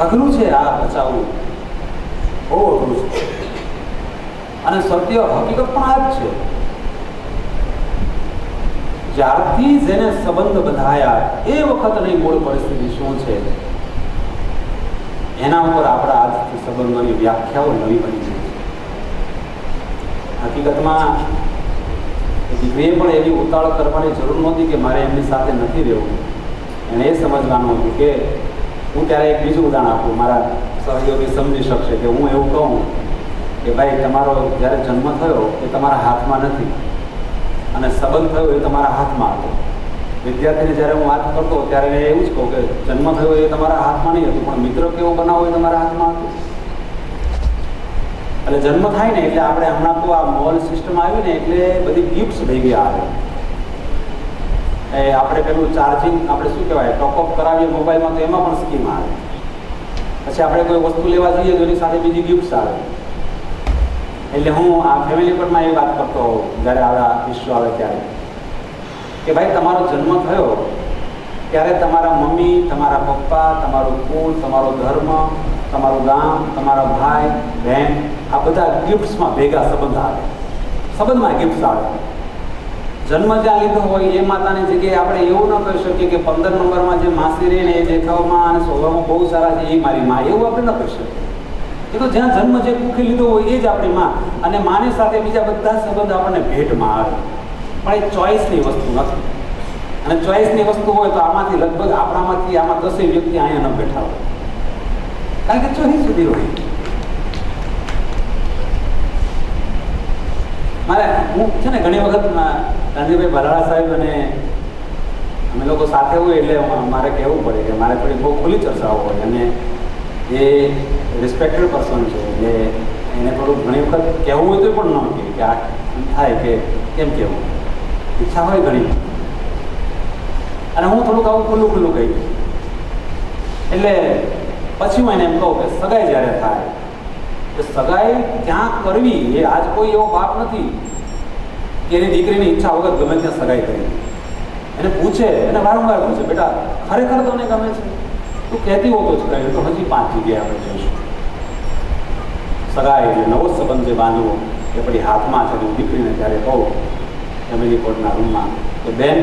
અઘરું છે આ બચાવવું. બહુ અઘરું છે. અને સત્ય હકીકત પણ આ જ છે. જ્યારથી જેને સંબંધ બંધાયા એ વખતની મૂળ પરિસ્થિતિ શું છે? એના ઉપર આપણા આજથી સંબંધોની વ્યાખ્યાઓ નવી બની છે. હકીકતમાં દીકરીએ પણ એવી ઉતાળ કરવાની જરૂર નહોતી કે મારે એમની સાથે નથી રહેવું. એણે એ સમજવાનું હતું કે હું ત્યારે એક બીજું ઉદાહરણ આપું. મારા સહયોગી સમજી શકશે કે હું એવું કહું કે ભાઈ, તમારો જ્યારે જન્મ થયો એ તમારા હાથમાં નથી અને સંબંધ થયો એ તમારા હાથમાં હતો. વિદ્યાર્થીને જ્યારે હું વાત કરતો ત્યારે મેં એવું જ કહું કે જન્મ થયો એ તમારા હાથમાં નહીં હતું, પણ મિત્ર કેવો બનાવો એ તમારા હાથમાં હતું. એટલે જન્મ થાય ને એટલે આપણે હમણાં તો આ મોલ સિસ્ટમ આવી ને એટલે બધી ગિફ્ટ્સ ભેગી આવે. એ આપણે પેલું ચાર્જિંગ આપણે શું કહેવાય ટોપઅપ કરાવીએ મોબાઈલમાં તો એમાં પણ સ્કીમ આવે. પછી આપણે કોઈ વસ્તુ લેવા જઈએ તો એની સાથે બીજી ગિફ્ટ આવે. એટલે હું આ ફેમિલી કોર્ટમાં એ વાત કરતો હોઉં, જ્યારે આવા ઇસ્યુ આવે ત્યારે. કે ભાઈ, તમારો જન્મ થયો, ત્યારે તમારા મમ્મી, તમારા પપ્પા, તમારું કુળ, તમારો ધર્મ, તમારું ગામ, તમારા ભાઈ, બહેન, આ બધા ગિફ્ટ્સમાં ભેગા સંબંધ આવે. સંબંધમાં ગિફ્ટ્સ આવે. જન્મ જ્યાં લીધો હોય, એ માતાની જગ્યાએ આપણે એવું ન કહી શકીએ કે પંદર નંબરમાં જે માસી રહે ને એ દેખાવમાં અને સ્વભાવમાં બહુ સારા છે, એ મારી માં. એવું આપણે ન કહી શકીએ. એ તો જ્યાં જન્મ જે કુખી લીધો હોય, એ જ આપણી માં. અને માની સાથે બીજા બધા સંબંધ આપણને ભેટમાં આવે. પણ એ ચોઈસની વસ્તુ નથી. અને ચોઈસની વસ્તુ હોય તો આમાંથી લગભગ આપણામાંથી આમાં દસેય વ્યક્તિ અહીંયા ન બેઠા હોય. કારણ કે ચોઈસ સુધી હોય. મારે, હું છે ને ઘણી વખત ગાંધીભાઈ ભરાડા સાહેબ અને અમે લોકો સાથે હોય એટલે મારે કહેવું પડે કે મારે થોડી બહુ ખુલ્લી ચર્ચાઓ હોય અને એ રિસ્પેક્ટેડ પર્સન છે. એટલે એને થોડું ઘણી વખત કહેવું હોય તો પણ ન કહે કે આ થાય કે કેમ કહેવું. ઈચ્છા હોય ઘણી. અને હું થોડુંક આવું ખુલ્લું ખુલ્લું કહી એટલે પછી હું એને એમ કહું કે સગાઈ જ્યારે થાય સગાઈ ક્યાં કરવી એ આજ કોઈ એવો બાપ નથી કે એની દીકરીની ઈચ્છા વગર ગમે ત્યાં સગાઈ કરી. એને પૂછે, એને વારંવાર પૂછે, બેટા, ખરેખર તને ગમે છે? તું કહેતી હોતો જ કહ્યું તો હજી પાંચ જગ્યાએ આપણે જઈશું. સગાઈ એટલે નવો સંબંધ જે બાંધવો, એ પછી હાથમાં છે હું દીકરીને ત્યારે કહું, ફેમિલી કોર્ટના રૂમમાં. કે, બેન,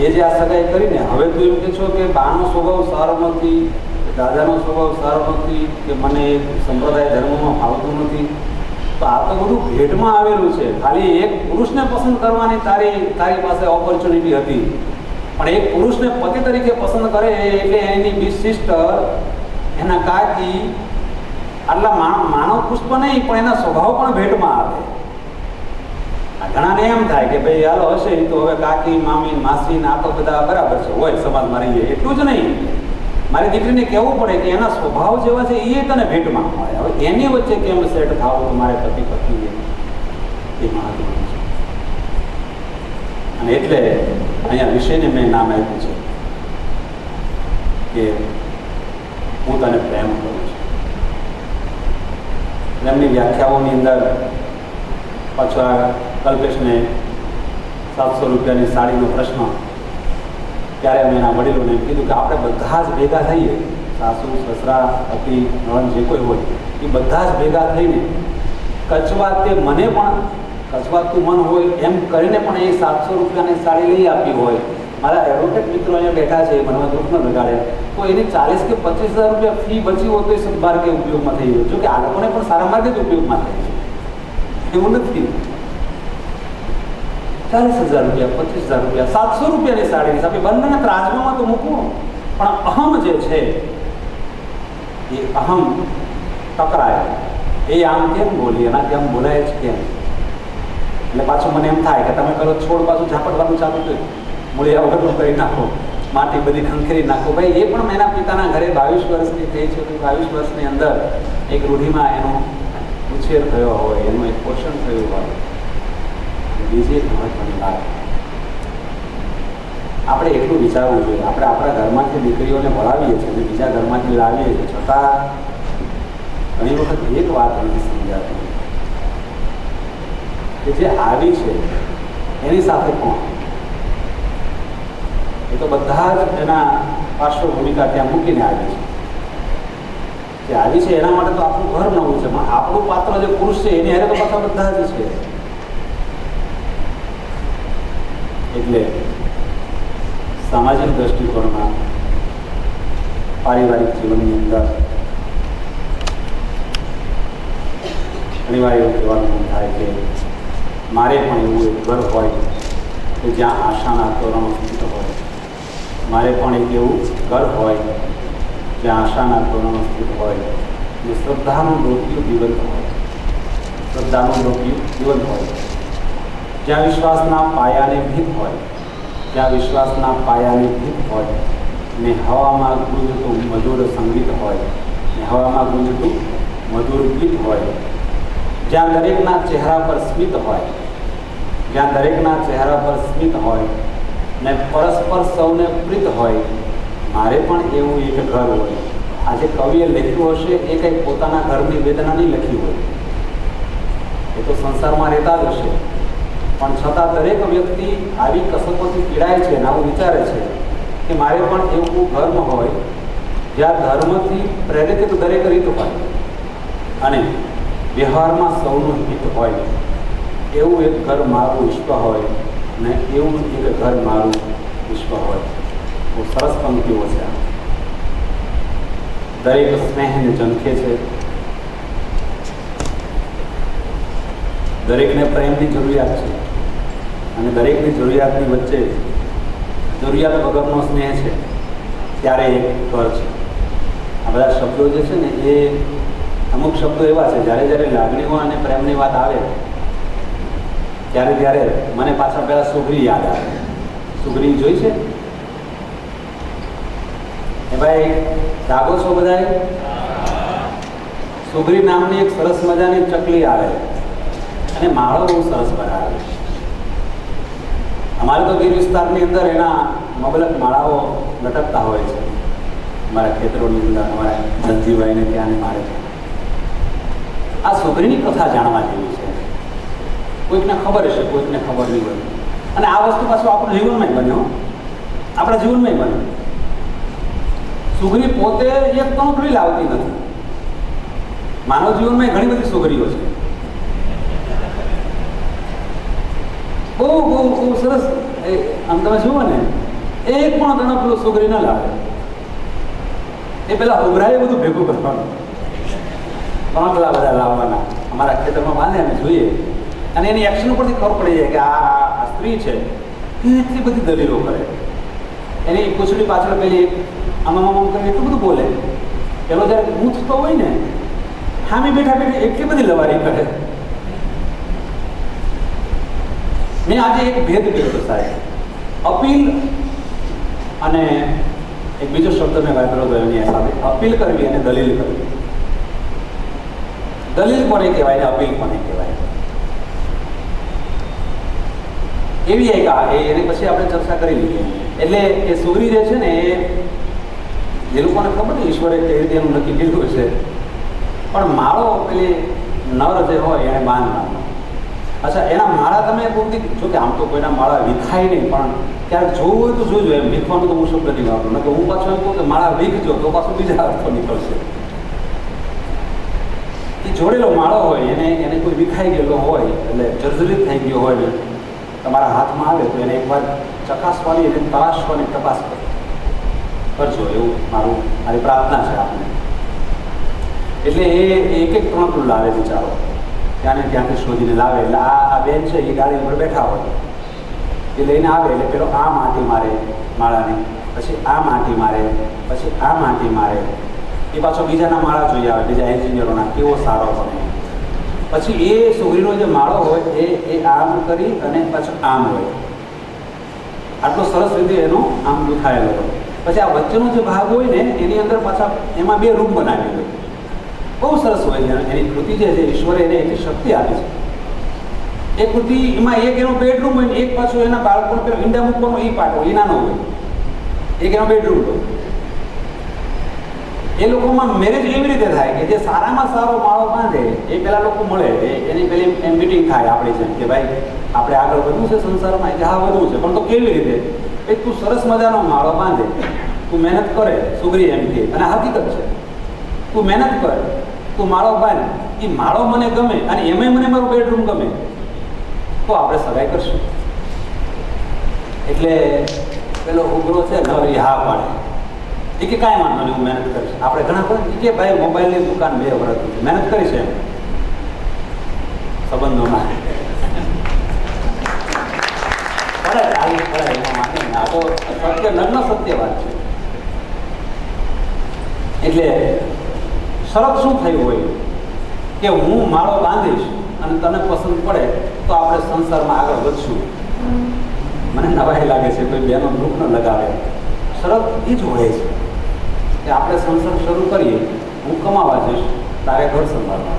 એ જે આ સગાઈ કરીને, હવે તું એમ કે છો કે બાનો સ્વભાવ સારો નથી દાદાનો સ્વભાવ સારો નથી કે મને સંપ્રદાય ધર્મમાં ફાવતું નથી. તો આ તો બધું ભેટમાં આવેલું છે. ખાલી એક પુરુષને પસંદ કરવાની તારી તારી પાસે ઓપોર્ચ્યુનિટી હતી. પણ એક પુરુષને પતિ તરીકે પસંદ કરે એટલે એની બી સિસ્ટર એના કાકી આટલા માનવ પુષ્પ નહીં, પણ એના સ્વભાવ પણ ભેટમાં આવે. ઘણાને એમ થાય કે ભાઈ હાલો હશે તો હવે કાકી, મામી, માસી આ તો બધા બરાબર છે. હોય સમાજમાં રહીએ. એટલું જ નહીં. મારી દીકરીને કહેવું પડે કે એના સ્વભાવ જેવા છે એ તને ભેટમાં મળે. હવે એની વચ્ચે કેમ સેટ થાવું તો મારે પતિ પત્ની એ મહત્વનું છે. અને એટલે અહીંયા વિષયને મેં નામ આપ્યું છે કે હું તને પ્રેમ કરું છું. એમની વ્યાખ્યાઓની અંદર પાછો કલ્પેશને સાતસો રૂપિયાની સાડીનો પ્રશ્ન ત્યારે અમે એના વડીલોને એમ કીધું કે આપણે બધા જ ભેગા થઈએ, સાસુ, સસરા, પતિ, નણંદ, જે કોઈ હોય, એ બધા જ ભેગા થઈને કચવા તે મને પણ કચવાતું મન હોય એમ કરીને પણ એ સાતસો રૂપિયાની સાડી લઈ આપી હોય. મારા એડવોકેટ મિત્રો અહીંયા બેઠા છે મને દુઃખ ન લગાડે. તો એની ચાલીસ કે પચીસ હજાર રૂપિયા ફી બચી હોય તો એ સદમાર્ગે ઉપયોગમાં થઈ ગયો. જો કે આ લોકોને પણ સારા માર્ગે જ ઉપયોગમાં થાય એવું નથી ચાલીસ હજાર રૂપિયા, પચીસ હજાર રૂપિયા, સાતસો રૂપિયાની સાડી હિસાબે બંનેને ત્રાજવામાં તો મૂકવો. પણ અહમ જે છે, એ અહમ ટકરાય. એ આમ કેમ બોલી એના આમ બોલાય જ કેમ? એટલે પાછું મને એમ થાય કે તમે કરો, છોડ પાછું ઝાપડવાનું ચાલુ કર્યું. મૂળિયા વગરનું કરી નાખો. માટી બધી ખંખેરી નાખો. ભાઈ, એ પણ એના પિતાના ઘરે બાવીસ વર્ષની થઈ છે. તો બાવીસ વર્ષની અંદર એક રૂઢિમાં એનો ઉછેર થયો હોય, એનું એક પોષણ થયું હોય. બીજી એક આપણે એટલું વિચારવું જોઈએ. આપણે આપણા ઘરમાંથી દીકરીઓને ભણાવીએ છીએ બીજા ઘરમાંથી લાવીએ છીએ. છતાં ઘણી વખત એક વાત નથી સમજાતી. કે જે આવી છે, એની સાથે કોણ? એ તો બધા જ એના પાર્શ્વ ભૂમિકા ત્યાં મૂકીને આવી છે. જે આવી છે એના માટે તો આપણું ઘર નવું છે. આપણું પાત્ર જે પુરુષ છે, એની હારે તો પાછા બધા જ છે. એટલે સામાજિક દ્રષ્ટિકોણમાં પારિવારિક જીવનની અંદર એવું કહેવાનું થાય કે મારે પણ એવું એક ઘર હોય કે જ્યાં આશાના તોરણો સ્થિત હોય. મારે પણ એક એવું ઘર હોય જ્યાં આશાના તોરણો સ્થિત હોય. જે શ્રદ્ધાનું ડોક્યું જીવંત હોય. શ્રદ્ધાનું ડોક્યું જીવંત હોય. જ્યાં વિશ્વાસના પાયાને ભીત હોય જ્યાં વિશ્વાસના પાયાની ભીત હોય, ને હવામાં ગુંજતું મધુર સંગીત હોય, ને હવામાં ગુંજતું મધુર ગીત હોય. જ્યાં દરેકના ચહેરા પર સ્મિત હોય, જ્યાં દરેકના ચહેરા પર સ્મિત હોય, ને પરસ્પર સૌને પ્રીત હોય, મારે પણ એવું એક ઘર હોય. આજે કવિએ લખ્યું હશે, એ કંઈ પોતાના ઘરની વેદના નહીં લખી હોય. એ તો સંસારમાં રહેતા જ હશે. પણ છતાં દરેક વ્યક્તિ આવી કસરતોથી પીડાય છે અને આવું વિચારે છે કે મારે પણ એવું ધર્મ હોય, જ્યાં ધર્મથી પ્રેરિત દરેક રીત હોય અને વ્યવહારમાં સૌનું હિત હોય. એવું એક ઘર મારું વિશ્વ હોય ને એવું એક ઘર મારું વિશ્વ હોય. બહુ સરસ પંક્તિઓ છે. દરેક સ્નેહને ઝંખે છે. દરેકને પ્રેમની જરૂરિયાત છે. અને દરેકની જરૂરિયાતની વચ્ચે જરૂરિયાત વગરનો સ્નેહ છે, ત્યારે એક ઘર છે. આ બધા શબ્દો જે છે ને, એ અમુક શબ્દો એવા છે, જ્યારે જ્યારે લાગણીઓ અને પ્રેમની વાત આવે, ત્યારે ત્યારે મને પાછા પહેલાં સુગરી યાદ આવે. સુગરી જોઈ છે? એ ભાઈ, જાગો છો બધાય સુગરી નામની એક સરસ મજાની ચકલી આવે. અને માળો બહુ સરસ બનાવે અમારે તો ગીર વિસ્તારની અંદર એના મબલક માળાઓ લટકતા હોય છે. અમારા ખેતરોની અંદર, અમારા ધનજીભાઈને ત્યાં મારે. છે આ સુગરીની કથા જાણવા જેવી છે. કોઈકને ખબર હશે, કોઈકને ખબર નહીં હોય. અને આ વસ્તુ પાછું આપણું જીવનમાં બન્યો આપણા જીવનમાં બન્યો. સુગરી પોતે એક કંકડી લાવતી નથી. માનવ જીવનમાં ઘણી બધી સુગરીઓ છે. બહુ બહુ બહુ સરસ. આમ તમે જુઓ ને, એક પણ ગણો પેલો છોકરી ન લાવે. એ પેલા ઉભરાય, બધું ભેગું કરવાનું. પાંખલા બધા લાવવાના. અમારા ખેતરમાં બાંધે અમે જોઈએ. અને એની એક્શન ઉપરથી ખબર પડી જાય કે આ સ્ત્રી છે. એટલી બધી દલીલો કરે. એની પૂછડી પાછળ પેલી આમ આમ કરીને એટલું બધું બોલે. પેલો જ્યારે ગૂંથતો હોય ને, હામી બેઠા બેઠા એટલી બધી લવારી કરે. મેં આજે એક ભેદ કર્યો સાહેબ. અપીલ અને એક બીજો શબ્દ મેં વાપર્યો હતો એની સાથે અપીલ કરવી અને દલીલ કરવી. દલીલ કોને કહેવાય ને અપીલ કોને કહેવાય? એવી એક આ એની પછી આપણે ચર્ચા કરી લઈએ એટલે એ સુગરી જે છે ને એ લોકોને ખબર નહીં ઈશ્વરે કઈ રીતે એનું નક્કી કીધું છે પણ માળો પેલી નર જે હોય એને બાંધવાનો અચ્છા, એના માળા તમે પૂરતી જો કે આમ તો કોઈના માળા વિખાય નહીં, પણ ક્યારેક જોવું હોય તો જોજો એમ. વિખવાનું તો હું શબ્દ નહીં વાપરું. નકર હું પાછું એમ કહું કે માળા વિખજો, તો પાછું બીજા અર્થો નીકળશે. એ જોડેલો માળો હોય, એને એને કોઈ વિખાઈ ગયેલો હોય, એટલે જર્જરિત થઈ ગયો હોય તમારા હાથમાં આવે તો એને એકવાર ચકાસવાની એને તરાશવાની તપાસ કરો. કરજો, એવું મારું, મારી પ્રાર્થના છે આપને. એટલે એ એક એક ત્રણ લાવે બિચારો ત્યાંને ત્યાંથી શોધીને લાવે. એટલે આ આ બેન છે, એ ગાડી ઉપર બેઠા હોય. એ લઈને આવે એટલે પેલો આ માટી મારે માળાની, પછી આ માટી મારે, પછી આ માટી મારે. એ પાછો બીજાના માળા જોઈ આવે, બીજા એન્જિનિયરોના, કેવો સારો બને. પછી એ સુગરીનો જે માળો હોય, એ એ આમ કરી અને પાછો આમ હોય. આટલો સરસ રીતે એનો આમ દુખાયેલો હોય. પછી આ વચ્ચેનો જે ભાગ હોય ને, એની અંદર પાછા એમાં બે રૂમ બનાવી હોય. બહુ સરસ હોય છે. એની કૃતિ જે છે, ઈશ્વરે એને એટલી શક્તિ આપી છે. એ કૃતિ એમાં એક એનો બેડરૂમ હોય ને એક પાછું એના બાળકોને પેલો ઈંડા મૂકવાનો એ પાટો એ નાનો હોય. એક એનો બેડરૂમ હોય. એ લોકોમાં મેરેજ એવી રીતે થાય કે જે સારામાં સારો માળો બાંધે, એ પેલા લોકો મળે એની પેલી એમ મિટિંગ થાય આપણી જેમ કે ભાઈ, આપણે આગળ વધવું છે સંસારમાં. કે હા, વધવું છે. પણ તો કેવી રીતે? એ તું સરસ મજાનો માળો બાંધે. તું મહેનત કરે સુગરી એમ કે. અને હકીકત છે. તું મહેનત કર. તું માળો બાંધ એ માળો મને ગમે અને એમાંય મને મારું બેડરૂમ ગમે, તો આપણે સગાઈ કરશું. એટલે પેલો ઉગ્રો છે નવરી હા પાડે. એ કે કાંઈ વાંધો નહીં, હું મહેનત કરીશ. આપણે ઘણા બધા કે ભાઈ, મોબાઈલની દુકાન બે વર્ષ મહેનત કરી છે? સંબંધોમાં. એમાં સત્ય, નગ્ન સત્ય વાત છે. એટલે શરત શું થયું હોય કે હું માળો બાંધીશ અને તને પસંદ પડે તો આપણે સંસારમાં આગળ વધશું. મને નવાઈ લાગે છે, કોઈ બેનો દુઃખ ન લગાવે. શરત એ જ હોય છે કે આપણે સંસાર શરૂ કરીએ, હું કમાવા જઈશ, તારે ઘર સંભાળવા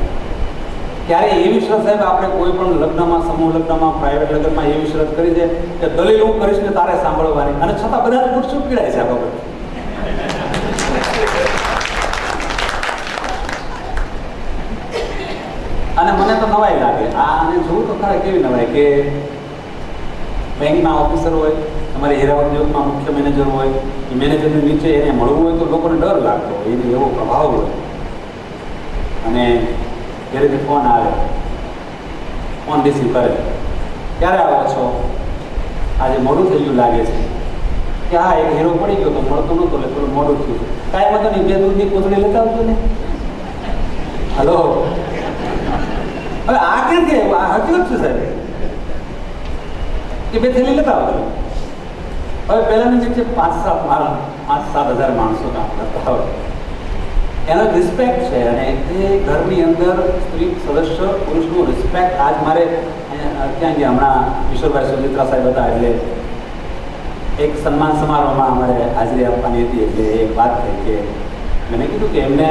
ત્યારે એવી શરત સાહેબ આપણે કોઈ પણ લગ્નમાં, સમૂહ લગ્નમાં પ્રાઇવેટ લગ્નમાં એવી શરત કરી છે કે દલીલ હું કરીશ ને તારે સાંભળવાની. અને છતાં બધા જ પુરુષો પીડાય છે આ બાબતે અને મને તો નવાઈ લાગે આ અને જોવું તો ખરા કેવી નવાઈ કે બેંકના ઓફિસર હોય તમારે હીરા ઉદ્યોગમાં મુખ્ય મેનેજર હોય, એ મેનેજરની નીચે એને મળવું હોય તો લોકોને ડર લાગતો હોય, એને એવો પ્રભાવ હોય. અને ઘરેથી ફોન આવે ફોન રિસીવ કરે. ક્યારે આવો છો? આજે મોડું થઈ ગયું લાગે છે. કે હા, એક હીરો પડી ગયો તો મળતો નહોતો, એટલે થોડું મોડું થયું કાંઈ વાંધો નહીં, બે દૂધની કોથળી લેતા આવજો ને. હલો હવે આ કેમ કે આ હકીકત છે સાહેબ? કે બે થેલી લેતા આવજો. હવે પહેલાંની જે છે પાંચ સાત મારા, પાંચ સાત હજાર માણસો કામ કરતા હોય. એનો રિસ્પેક્ટ છે અને એ ઘરની અંદર સ્ત્રી સદસ્ય પુરુષનું રિસ્પેક્ટ આજ મારે ક્યાં ગયા? હમણાં કિશોરભાઈ સુમિત્રા સાહેબ હતા એટલે એક સન્માન સમારોહમાં અમારે હાજરી આપવાની હતી એટલે એક વાત થઈ કે મેં કીધું કે એમને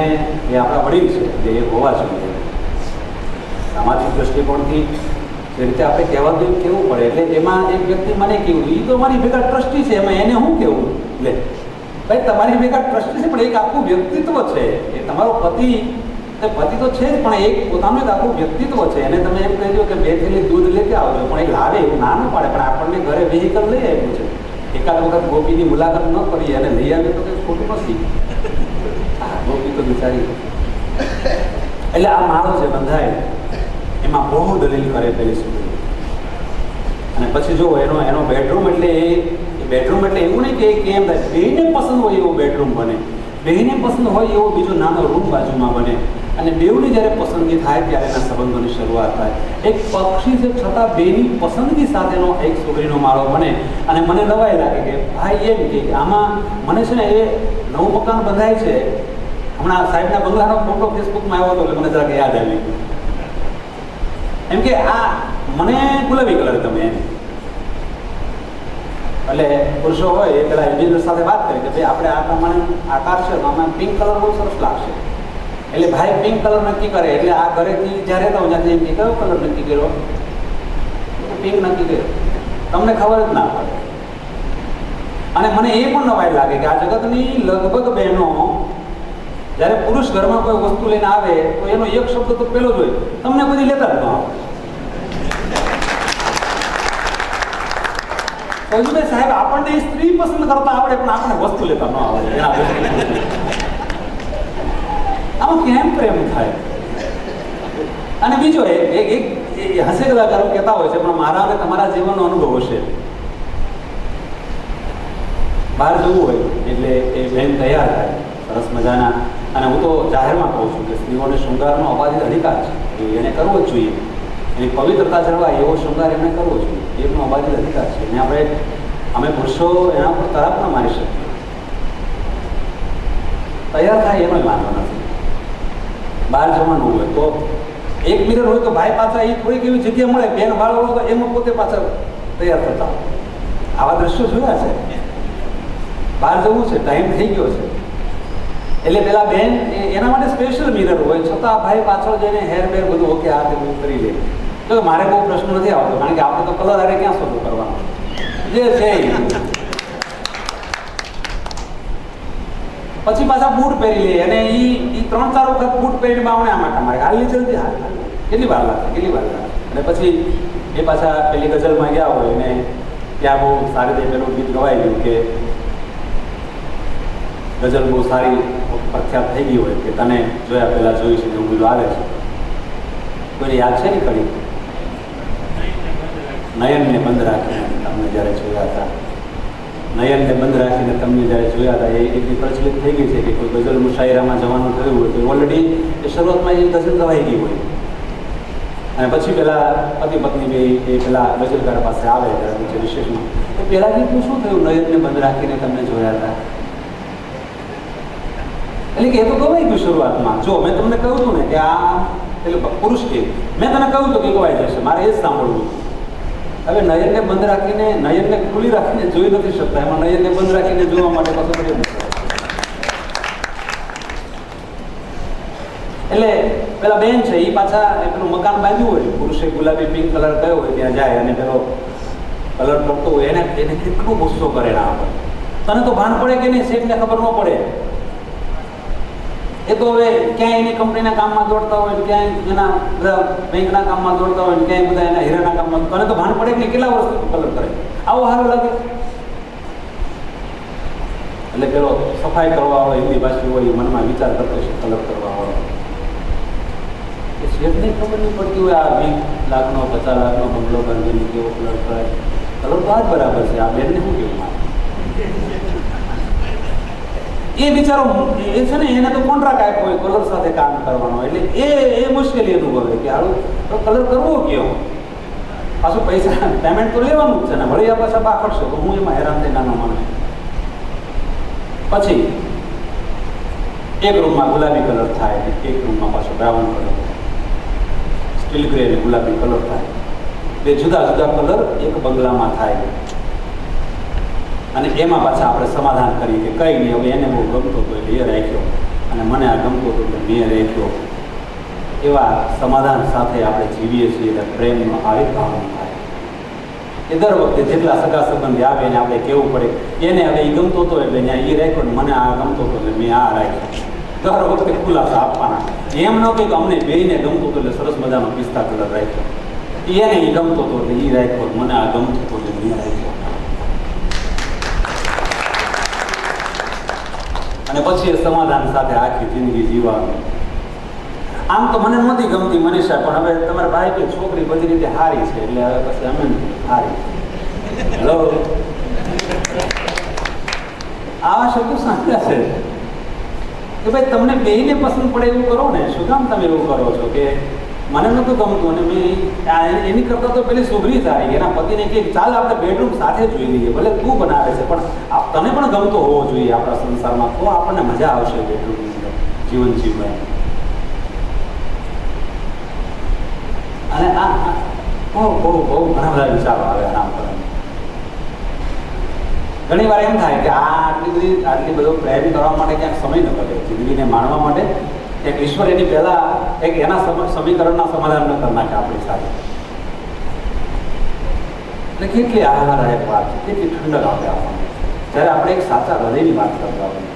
એ આપણા વડીલ છે જે એ હોવા જોઈએ. સામાજિક દ્રષ્ટિકોણથી જે રીતે આપણે કહેવા જોઈએ કેવું પડે. એટલે એમાં એક વ્યક્તિ મને કેવું એ તો મારી ભેગા ટ્રસ્ટી છે, એમાં એને શું કેવું લે. ભાઈ, તમારી ભેગા ટ્રસ્ટી છે, પણ એક આખું વ્યક્તિત્વ છે. એ તમારો પતિ, એ પતિ તો છે જ, પણ એક પોતાનું એક આખું વ્યક્તિત્વ છે. એને તમે એમ કહી દો કે બે થેલી દૂધ લેતે આવજો, પણ એ લાવે એવું ના ન પાડે, પણ આપણને ઘરે વેહિકલ લઈ આવ્યું છે. એકાદ વખત ગોપીની મુલાકાત ન કરી અને લઈ આવે તો કંઈ ખોટું નથી. ગોપી તો બિચારી. એટલે આ મારો છે બંધાય એમાં બહુ દલીલ કરે પેલી સુધી અને પછી જો એનો એનો બેડરૂમ એટલે એ બેડરૂમ એટલે એવું નહીં કે કેમ થાય બેને પસંદ હોય એવો બેડરૂમ બને. બેને પસંદ હોય એવો બીજો નાનો રૂમ બાજુમાં બને. અને બેવની જ્યારે પસંદગી થાય ત્યારે એના સંબંધોની શરૂઆત થાય. એક પક્ષી છે છતાં બેની પસંદગી સાથેનો એક છોકરીનો માળો બને. અને મને નવાઈ લાગે કે ભાઈ એમ કે આમાં મને છે ને એ નવું મકાન બંધાય છે. હમણાં સાહેબના બંગલાનો ફોટો ફેસબુકમાં આવ્યો હતો એટલે મને જરાક યાદ આવી એમ કે, આ મને ગુલાબી કલર ગમે એટલે પુરુષો હોય એ પેલા એન્જિનિયર સાથે વાત કરી કે, ભાઈ, આપણે આ પ્રમાણે આકાર છે તો આમાં પિંક કલર બહુ સરસ લાગશે. એટલે ભાઈ પિંક કલર નક્કી કરે, એટલે આ ઘરેથી જ્યારે તો ત્યાંથી એમ કયો કલર નક્કી કર્યો? પિંક નક્કી કર્યો. તમને ખબર જ ના પડે. અને મને એ પણ નવાઈ લાગે કે આ જગતની લગભગ બહેનો જ્યારે પુરુષ ઘરમાં કોઈ વસ્તુ લઈને આવે, તો એનો એક શબ્દ તો પેલો જ હોય. તમને બધી લેતા જ ન આવે. સાહેબ, આપણને એ સ્ત્રી પસંદ કરતા આવડે, પણ આપણે વસ્તુ લેતા ન આવડે. આમાં કેમ પ્રેમ થાય? અને બીજો એક એક એક, એ હસે કલાકારો કહેતા હોય છે, પણ મારા અને તમારા જીવનનો અનુભવ હશે. બહાર જવું હોય, એટલે એ બેન તૈયાર થાય, સરસ મજાના અને હું તો જાહેરમાં કહું છું કે સ્ત્રીઓને શૃંગારનો અબાધિત અધિકાર છે. એને કરવો જ જોઈએ. એની પવિત્રતા જળવાય એવો શૃંગાર એમને કરવો જોઈએ. એમનો અબાધિત અધિકાર છે. એને આપણે, અમે પુરુષો એના પર તરફ ન મારી શકીએ. તૈયાર થાય એનો વાંધો નથી. બહાર જવાનું હોય તો એક મિરર હોય તો ભાઈ પાછા એ થોડીક એવી જગ્યા મળે, બેન વાળો હોય તો એમાં પોતે પાછા તૈયાર થતા. આવા દ્રશ્યો જોયા છે? બહાર જવું છે, ટાઈમ થઈ ગયો છે. એટલે પેલા બેન એના માટે સ્પેશિયલ મિરર હોય, છતાં ભાઈ પાછળ જઈને હેર બેર બધું ઓકે આ તે કરી લે. તો મારે બહુ પ્રશ્ન નથી આવતો, કારણ કે આપણે તો કલર હારે ક્યાં શોધો કરવાનો? જે છે પછી પાછા બૂટ પહેરી લે, અને એ ત્રણ ચાર વખત બૂટ પહેરીને બાવણે આમાં મારે હાલની જલ્દી હાલ. કેટલી વાર લાગે કેટલી વાર લાગે અને પછી એ પાછા પેલી ગઝલમાં ગયા હોય ને ત્યાં બહુ સારી રીતે પેલું ગીત ગવાઈ ગયું કે ગઝલ બહુ સારી પ્રખ્યાત થઈ ગઈ હોય કે તને જોયા પહેલાં જોયું છે એવું બધું આવે છે. કોઈને યાદ છે ને કરી નયનને બંધ રાખીને તમને જ્યારે જોયા હતા. નયનને બંધ રાખીને તમને જ્યારે જોયા હતા, એ એટલી પ્રચલિત થઈ ગઈ છે કે કોઈ ગઝલ મુશાયરામાં જવાનું થયું હોય તો ઓલરેડી એ શરૂઆતમાં એ ગઝલ ગવાઈ ગઈ હોય. અને પછી પેલા પતિ પત્ની બે એ પેલા ગઝલકાર પાસે આવે ત્યારે વિશેષમાં તો પેલા ગીતનું શું થયું? નયનને બંધ રાખીને તમને જોયા હતા. એટલે કે એ તો ગવાઈ ગયું શરૂઆતમાં. જો, મેં તમને કહ્યું હતું ને કે આ એટલે પુરુષ કે. મેં તને કહ્યું હતું કે ગવાઈ જશે. મારે એ જ સાંભળવું હવે નયનને બંધ રાખીને, નયનને ખુલ્લી રાખીને જોઈ નથી શકતા. એમાં નયનને બંધ રાખીને જોવા માટે પાછું કરી એટલે પેલા બેન છે એ પાછા પેલું મકાન બાંધ્યું હોય. પુરુષે ગુલાબી પિંક કલર કયો હોય, ત્યાં જાય અને પેલો કલર કરતો હોય. એને એને કેટલો ગુસ્સો કરે આપણે તને તો ભાન પડે કે નહીં? શેઠને ખબર ન પડે. એ તો હવે ક્યાંય એની કંપનીના કામમાં દોડતા હોય ક્યાંય એના બધા બેંકના કામમાં દોડતા હોય ક્યાંય બધા એના હીરાના કામમાં તને તો ભાન પડે કે કેટલા વર્ષથી કલર કરે? આવો સારું લાગે. એટલે પેલો સફાઈ કરવા વાળો હિન્દી ભાષી હોય મનમાં વિચાર કરતો છે કલર કરવા વાળો. એ શેઠને ખબર નહીં પડતી હોય આ વીસ લાખનો, પચાસ લાખનો બંગલો બાંધીને કેવો કલર કરાય. કલર તો આ જ બરાબર છે, આ બેનને શું મારે? એ બિચારો એ છે ને એને તો કોન્ટ્રાક્ટ આપ્યો હોય કલર સાથે કામ કરવાનો એટલે એ એ મુશ્કેલી અનુભવે કે હારું તો કલર કરવો કેવો? પાછું પૈસા પેમેન્ટ તો લેવાનું જ છે ને, વળી આ પાછા બાકડશે તો હું એમાં હેરાન થઈ નાનો મને પછી, એક રૂમમાં ગુલાબી કલર થાય ને એક રૂમમાં પાછો બ્રાઉન કલર સ્ટીલ ગ્રે અને ગુલાબી કલર થાય. બે જુદા જુદા કલર એક બંગલામાં થાય. અને એમાં પાછા આપણે સમાધાન કરીએ કે કંઈ નહીં, હવે એને બહુ ગમતો હતો એટલે એ રાખ્યો. અને મને આ ગમતો હતો એટલે મેં રાખ્યો. એવા સમાધાન સાથે આપણે જીવીએ છીએ એટલે પ્રેમનો આવિર્ભાવ થાય. એ દર વખતે જેટલા સગા સંબંધી આવે એને આપણે કહેવું પડે. એને હવે એ ગમતો હતો એટલે ત્યાં એ રાખ્યો ને મને આ ગમતો હતો એટલે મેં આ રાખ્યો. દર વખતે ખુલાસા આપવાના. એમ ન કે અમને બેને ગમતું હતું એટલે સરસ મજાનો પિસ્તા કલર રાખ્યો. એને એ ગમતો હતો એટલે એ રાખ્યો મને આ ગમતું હતું એટલે મેં રાખ્યો. અને પછી એ સમાધાન સાથે આખી જિંદગી જીવવાનું. આમ તો મને નહોતી ગમતી મનીષા, પણ હવે તમારા ભાઈ કે છોકરી બધી રીતે હારી છે, એટલે હવે પછી અમે હારી. હેલો? આવા શબ્દો સાંભળ્યા છે. કે ભાઈ, તમને બેને પસંદ પડે એવું કરો ને, શું કામ તમે એવું કરો છો કે મને નહોતું ગમતું અને મેં એની- કરતા તો પેલી સુગરી થાય એના પતિને કે ચાલ આપણે બેડરૂમ સાથે જોઈ લઈએ, ભલે તું બનાવે છે, પણ તને પણ ગમતો હોવો જોઈએ આપણા સંસારમાં. તો આપણને મજા આવશે જીવન જીવવાની. અને આ બહુ બહુ બહુ ઘણા બધા વિચારો આવે આના પર ઘણી વાર એમ થાય કે આ આટલી બધી, આટલી બધો પ્રેમ કરવા માટે ક્યાંક સમય ન કરે જિંદગીને માણવા માટે એક ઈશ્વર એની પહેલા એક એના સમ- સમીકરણના સમાધાન ન કરી નાખે આપણી સાથે. એટલે કેટલી આહલાદાયક વાત છે, કેટલી ઠંડક આપે આપણને. જ્યારે આપણે એક સાચા હૃદયની વાત કરતા હોઈએ.